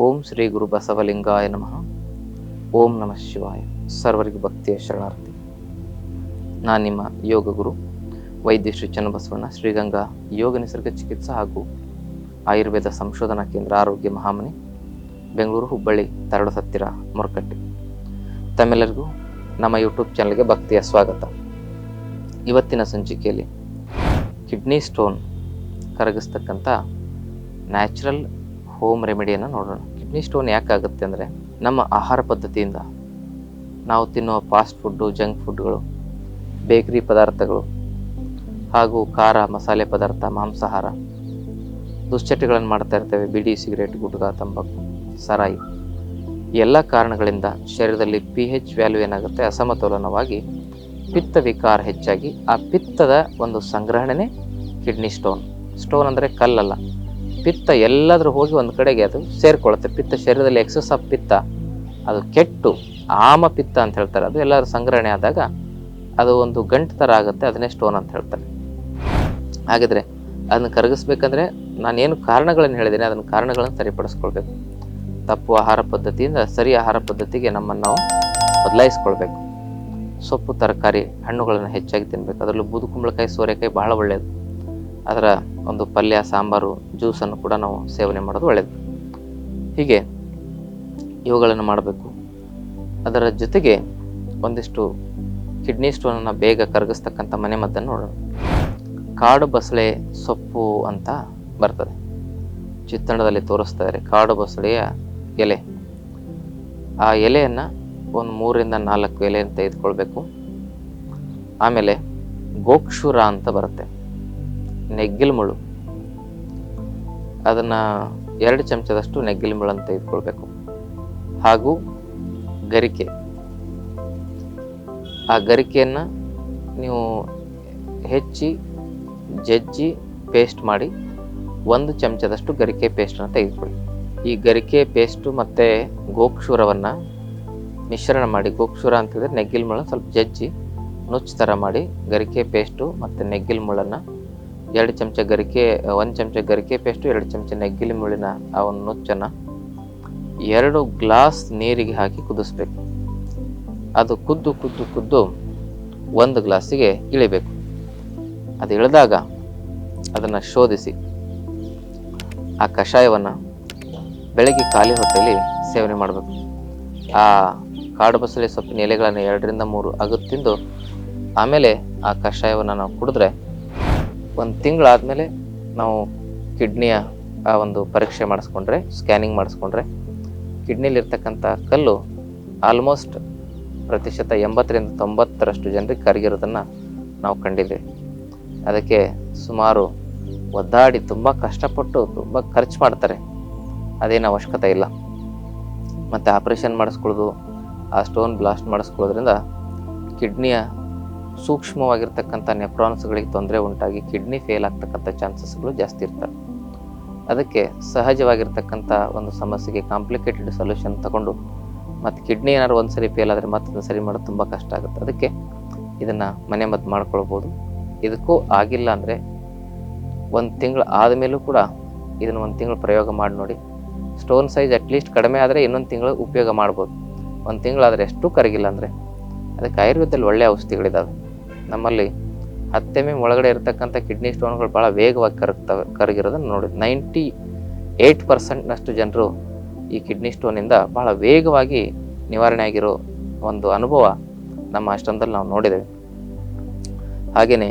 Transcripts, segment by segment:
ಓಂ ಶ್ರೀ ಗುರು ಬಸವಲಿಂಗಾಯ ನಮಃ. ಓಂ ನಮಃ ಶಿವಾಯ. ಸರ್ವರಿಗೂ ಭಕ್ತಿಯ ಶರಣಾರ್ಥಿ. ನಾನು ನಿಮ್ಮ ಯೋಗ ಗುರು ವೈದ್ಯ ಶ್ರೀ ಚನ್ನಬಸವಣ್ಣ, ಶ್ರೀಗಂಗಾ ಯೋಗ ನಿಸರ್ಗ ಚಿಕಿತ್ಸಾ ಹಾಗೂ ಆಯುರ್ವೇದ ಸಂಶೋಧನಾ ಕೇಂದ್ರ ಆರೋಗ್ಯ ಮಹಾಮನೆ, ಬೆಂಗಳೂರು ಹುಬ್ಬಳ್ಳಿ, ತರಡು ಸತ್ತಿರ, ಮೊರಕಟ್ಟೆ. ತಮ್ಮೆಲ್ಲರಿಗೂ ನಮ್ಮ ಯೂಟ್ಯೂಬ್ ಚಾನಲ್ಗೆ ಭಕ್ತಿಯ ಸ್ವಾಗತ. ಇವತ್ತಿನ ಸಂಚಿಕೆಯಲ್ಲಿ ಕಿಡ್ನಿ ಸ್ಟೋನ್ ಕರಗಿಸ್ತಕ್ಕಂಥ ನ್ಯಾಚುರಲ್ ಹೋಮ್ ರೆಮಿಡಿಯನ್ನು ನೋಡೋಣ. ಕಿಡ್ನಿ ಸ್ಟೋನ್ ಯಾಕಾಗುತ್ತೆ ಅಂದರೆ, ನಮ್ಮ ಆಹಾರ ಪದ್ಧತಿಯಿಂದ ನಾವು ತಿನ್ನುವ ಫಾಸ್ಟ್ ಫುಡ್ಡು ಜಂಕ್ ಫುಡ್ಗಳು ಬೇಕರಿ ಪದಾರ್ಥಗಳು, ಹಾಗೂ ಖಾರ ಮಸಾಲೆ ಪದಾರ್ಥ, ಮಾಂಸಾಹಾರ, ದುಶ್ಚಟಗಳನ್ನು ಮಾಡ್ತಾ ಇರ್ತೇವೆ. ಬಿಡಿ, ಸಿಗರೇಟ್, ಗುಟ್ಕಾ, ತಂಬಾಕು, ಸರಾಯಿ. ಎಲ್ಲ ಕಾರಣಗಳಿಂದ ಶರೀರದಲ್ಲಿ ಪಿ ಹೆಚ್ ವ್ಯಾಲ್ಯೂ ಏನಾಗುತ್ತೆ? ಅಸಮತೋಲನವಾಗಿ ಪಿತ್ತ ವಿಕಾರ ಹೆಚ್ಚಾಗಿ ಆ ಪಿತ್ತದ ಒಂದು ಸಂಗ್ರಹಣೆನೇ ಕಿಡ್ನಿ ಸ್ಟೋನ್ ಸ್ಟೋನ್ ಅಂದರೆ ಕಲ್ಲಲ್ಲ. ಪಿತ್ತ ಎಲ್ಲಾದರೂ ಹೋಗಿ ಒಂದು ಕಡೆಗೆ ಅದು ಸೇರಿಕೊಳ್ಳುತ್ತೆ ಪಿತ್ತ ಶರೀರದಲ್ಲಿ ಎಕ್ಸಸ್ ಆಫ್ ಪಿತ್ತ, ಅದು ಕೆಟ್ಟು, ಆಮ ಪಿತ್ತ ಅಂತ ಹೇಳ್ತಾರೆ. ಅದು ಎಲ್ಲರೂ ಸಂಗ್ರಹಣೆ ಆದಾಗ ಅದು ಒಂದು ಗಂಟು ಥರ ಆಗುತ್ತೆ, ಅದನ್ನೇ ಸ್ಟೋನ್ ಅಂತ ಹೇಳ್ತಾರೆ. ಹಾಗಿದ್ರೆ ಅದನ್ನು ಕರಗಿಸ್ಬೇಕಂದ್ರೆ ನಾನೇನು ಕಾರಣಗಳನ್ನು ಹೇಳಿದ್ದೀನಿ, ಅದನ್ನು ಕಾರಣಗಳನ್ನು ಸರಿಪಡಿಸ್ಕೊಳ್ಬೇಕು. ತಪ್ಪು ಆಹಾರ ಪದ್ಧತಿಯಿಂದ ಸರಿ ಆಹಾರ ಪದ್ಧತಿಗೆ ನಮ್ಮನ್ನು ನಾವು ಬದಲಾಯಿಸ್ಕೊಳ್ಬೇಕು. ಸೊಪ್ಪು, ತರಕಾರಿ, ಹಣ್ಣುಗಳನ್ನು ಹೆಚ್ಚಾಗಿ ತಿನ್ನಬೇಕು ಅದರಲ್ಲೂ ಬೂದು, ಕುಂಬಳಕಾಯಿ, ಸೋರೆಕಾಯಿ ಬಹಳ ಒಳ್ಳೆಯದು ಅದರ ಒಂದು ಪಲ್ಯ, ಸಾಂಬಾರು ಜ್ಯೂಸನ್ನು ಕೂಡ ನಾವು ಸೇವನೆ ಮಾಡೋದು ಒಳ್ಳೆಯದು ಹೀಗೆ ಇವುಗಳನ್ನು ಮಾಡಬೇಕು. ಅದರ ಜೊತೆಗೆ ಒಂದಿಷ್ಟು ಕಿಡ್ನಿ ಸ್ಟೋನನ್ನು ಬೇಗ ಕರಗಿಸ್ತಕ್ಕಂಥ ಮನೆಮದ್ದನ್ನು ನೋಡೋಣ. ಕಾಡು ಬಸಳೆ ಸೊಪ್ಪು ಅಂತ ಬರ್ತದೆ. ಚಿತ್ರಣದಲ್ಲಿ ತೋರಿಸ್ತಾ ಇದ್ದಾರೆ. ಕಾಡು ಬಸಳೆಯ ಎಲೆ. ಆ ಎಲೆಯನ್ನು ಒಂದು ಮೂರಿಂದ ನಾಲ್ಕು ಎಲೆಯನ್ನು ತೆಗೆದುಕೊಳ್ಬೇಕು. ಆಮೇಲೆ ಗೋಕ್ಷುರ ಅಂತ ಬರುತ್ತೆ. ನೆಗ್ಗಿಲ್ ಮುಳ್ಳು. ಅದನ್ನು ಎರಡು ಚಮಚದಷ್ಟು ನೆಗ್ಗಿಲ್ ಮುಳ್ಳನ್ನು ತೆಗೆದುಕೊಳ್ಬೇಕು ಹಾಗೂ ಗರಿಕೆ. ಆ ಗರಿಕೆಯನ್ನು ನೀವು ಹೆಚ್ಚಿ, ಜಜ್ಜಿ, ಪೇಸ್ಟ್ ಮಾಡಿ ಒಂದು ಚಮಚದಷ್ಟು ಗರಿಕೆ ಪೇಸ್ಟನ್ನು ತೆಗೆದುಕೊಳ್ಳಿ. ಈ ಗರಿಕೆ ಪೇಸ್ಟು ಮತ್ತು ಗೋಕ್ಷೂರವನ್ನು ಮಿಶ್ರಣ ಮಾಡಿ, ಗೋಕ್ಷೂರ ಅಂತಂದರೆ ನೆಗ್ಗಿಲ್ ಮುಳ್ಳನ್ನು ಸ್ವಲ್ಪ ಜಜ್ಜಿ, ನುಚ್ಚು ಥರ ಮಾಡಿ ಗರಿಕೆ ಪೇಸ್ಟು ಮತ್ತು ನೆಗ್ಗಿಲ್ ಮುಳ್ಳನ್ನು ಎರಡು ಚಮಚ ಗರಿಕೆ ಒಂದು ಚಮಚ ಗರಿಕೆ ಪೇಸ್ಟು ಎರಡು ಚಮಚ ನೆಗ್ಗಿಲಿ ಮುಳ್ಳಿನ ಆ ಒಂದು ನುಚ್ಚನ್ನು ಎರಡು ಗ್ಲಾಸ್ ನೀರಿಗೆ ಹಾಕಿ ಕುದಿಸ್ಬೇಕು. ಅದು ಕುದ್ದು ಕುದ್ದು ಕುದ್ದು ಒಂದು ಗ್ಲಾಸಿಗೆ ಇಳಿಬೇಕು. ಅದು ಇಳಿದಾಗ ಅದನ್ನು ಶೋಧಿಸಿ. ಆ ಕಷಾಯವನ್ನು ಬೆಳಗ್ಗೆ ಖಾಲಿ ಹೊಟ್ಟೆಯಲ್ಲಿ ಸೇವನೆ ಮಾಡಬೇಕು. ಆ ಕಾಡು ಬಸಳೆ ಸೊಪ್ಪಿನ ಎಲೆಗಳನ್ನು ಎರಡರಿಂದ ಮೂರು ಅಗದು ತಿಂದು ಆಮೇಲೆ ಆ ಕಷಾಯವನ್ನು ನಾವು ಕುಡಿದ್ರೆ ಒಂದು ತಿಂಗಳಾದಮೇಲೆ ನಾವು ಕಿಡ್ನಿಯ ಆ ಒಂದು ಪರೀಕ್ಷೆ ಮಾಡಿಸ್ಕೊಂಡ್ರೆ, ಸ್ಕ್ಯಾನಿಂಗ್ ಮಾಡಿಸ್ಕೊಂಡ್ರೆ ಕಿಡ್ನಿಲಿರ್ತಕ್ಕಂಥ ಕಲ್ಲು ಆಲ್ಮೋಸ್ಟ್ ಪ್ರತಿಶತ ಎಂಬತ್ತರಿಂದ ತೊಂಬತ್ತರಷ್ಟು ಜನರಿಗೆ ಕರಗಿರೋದನ್ನು ನಾವು ಕಂಡಿದ್ದೇವೆ. ಅದಕ್ಕೆ ಸುಮಾರು ಒದ್ದಾಡಿ ತುಂಬ ಕಷ್ಟಪಟ್ಟು ತುಂಬ ಖರ್ಚು ಮಾಡ್ತಾರೆ. ಅದೇನು ಅವಶ್ಯಕತೆ ಇಲ್ಲ. ಮತ್ತು ಆಪ್ರೇಷನ್ ಮಾಡಿಸ್ಕೊಳ್ಳೋದು, ಆ ಸ್ಟೋನ್ ಬ್ಲಾಸ್ಟ್ ಮಾಡಿಸ್ಕೊಳ್ಳೋದ್ರಿಂದ ಕಿಡ್ನಿಯ ಸೂಕ್ಷ್ಮವಾಗಿರ್ತಕ್ಕಂಥ ನೆಫ್ರಾನ್ಸ್ಗಳಿಗೆ ತೊಂದರೆ ಉಂಟಾಗಿ ಕಿಡ್ನಿ ಫೇಲ್ ಆಗ್ತಕ್ಕಂಥ ಚಾನ್ಸಸ್ಗಳು ಜಾಸ್ತಿ ಇರ್ತವೆ. ಅದಕ್ಕೆ ಸಹಜವಾಗಿರ್ತಕ್ಕಂಥ ಒಂದು ಸಮಸ್ಯೆಗೆ ಕಾಂಪ್ಲಿಕೇಟೆಡ್ ಸೊಲ್ಯೂಷನ್ ತಗೊಂಡು ಮತ್ತು ಕಿಡ್ನಿ ಏನಾದ್ರು ಒಂದು ಸರಿ ಫೇಲ್ ಆದರೆ ಮತ್ತೊಂದು ಸರಿ ಮಾಡೋದು ತುಂಬ ಕಷ್ಟ ಆಗುತ್ತೆ. ಅದಕ್ಕೆ ಇದನ್ನು ಮನೆ ಮದ್ದು ಮಾಡ್ಕೊಳ್ಬೋದು. ಇದಕ್ಕೂ ಆಗಿಲ್ಲ ಅಂದರೆ ಒಂದು ತಿಂಗಳು ಆದಮೇಲೂ ಕೂಡ ಇದನ್ನು ಒಂದು ತಿಂಗಳು ಪ್ರಯೋಗ ಮಾಡಿ ನೋಡಿ. ಸ್ಟೋನ್ ಸೈಜ್ ಅಟ್ಲೀಸ್ಟ್ ಕಡಿಮೆ ಆದರೆ ಇನ್ನೊಂದು ತಿಂಗಳು ಉಪಯೋಗ ಮಾಡ್ಬೋದು. ಒಂದು ತಿಂಗಳಾದರೆ ಎಷ್ಟು ಕರಗಿಲ್ಲ ಅಂದರೆ ಅದಕ್ಕೆ ಆಯುರ್ವೇದದಲ್ಲಿ ಒಳ್ಳೆಯ ಔಷಧಿಗಳಿದ್ದಾವೆ ನಮ್ಮಲ್ಲಿ ಹತ್ತು ಎಂ ಒಳಗಡೆ ಇರತಕ್ಕಂಥ ಕಿಡ್ನಿ ಸ್ಟೋನ್ಗಳು ಭಾಳ ವೇಗವಾಗಿ ಕರಗ್ತವೆ, ಕರಗಿರೋದನ್ನು ನೋಡಿ. ನೈಂಟಿ ಏಯ್ಟ್ ಪರ್ಸೆಂಟ್ನಷ್ಟು ಜನರು ಈ ಕಿಡ್ನಿ ಸ್ಟೋನಿಂದ ಭಾಳ ವೇಗವಾಗಿ ನಿವಾರಣೆ ಆಗಿರೋ ಒಂದು ಅನುಭವ ನಮ್ಮ ಆಶ್ರಮದಲ್ಲಿ ನಾವು ನೋಡಿದ್ದೇವೆ. ಹಾಗೆಯೇ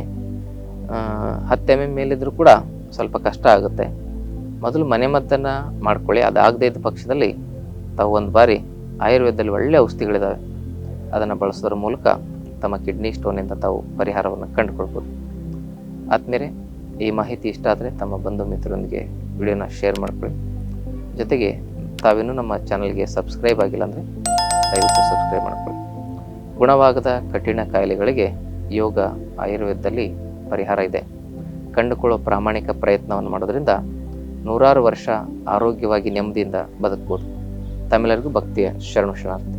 ಹತ್ತು ಎಂ ಮೇಲಿದ್ರೂ ಕೂಡ ಸ್ವಲ್ಪ ಕಷ್ಟ ಆಗುತ್ತೆ. ಮೊದಲು ಮನೆ ಮದ್ದನ್ನು ಮಾಡ್ಕೊಳ್ಳಿ. ಅದಾಗದೇ ಇದ್ದ ಪಕ್ಷದಲ್ಲಿ ತಾವು ಒಂದು ಬಾರಿ ಆಯುರ್ವೇದದಲ್ಲಿ ಒಳ್ಳೆಯ ಔಷಧಿಗಳಿದ್ದಾವೆ ಅದನ್ನು ಬಳಸೋದ್ರ ಮೂಲಕ ತಮ್ಮ ಕಿಡ್ನಿ ಸ್ಟೋನಿಂದ ತಾವು ಪರಿಹಾರವನ್ನು ಕಂಡುಕೊಳ್ಬೋದು. ಆದಮೇಲೆ ಈ ಮಾಹಿತಿ ಇಷ್ಟ ಆದರೆ ತಮ್ಮ ಬಂಧು ಮಿತ್ರರೊಂದಿಗೆ ವಿಡಿಯೋನ ಶೇರ್ ಮಾಡ್ಕೊಳ್ಳಿ. ಜೊತೆಗೆ ತಾವಿನ್ನೂ ನಮ್ಮ ಚಾನಲ್ಗೆ ಸಬ್ಸ್ಕ್ರೈಬ್ ಆಗಿಲ್ಲ ಅಂದರೆ ದಯವಿಟ್ಟು ಸಬ್ಸ್ಕ್ರೈಬ್ ಮಾಡ್ಕೊಳ್ಳಿ. ಗುಣವಾಗದ ಕಠಿಣ ಕಾಯಿಲೆಗಳಿಗೆ ಯೋಗ, ಆಯುರ್ವೇದದಲ್ಲಿ ಪರಿಹಾರ ಇದೆ. ಕಂಡುಕೊಳ್ಳೋ ಪ್ರಾಮಾಣಿಕ ಪ್ರಯತ್ನವನ್ನು ಮಾಡೋದ್ರಿಂದ ನೂರಾರು ವರ್ಷ ಆರೋಗ್ಯವಾಗಿ ನೆಮ್ಮದಿಯಿಂದ ಬದುಕ್ಬೋದು. ತಮ್ಮೆಲ್ಲರಿಗೂ ಭಕ್ತಿಯ ಶರಣು ಶರಣಾರ್ಥಿ.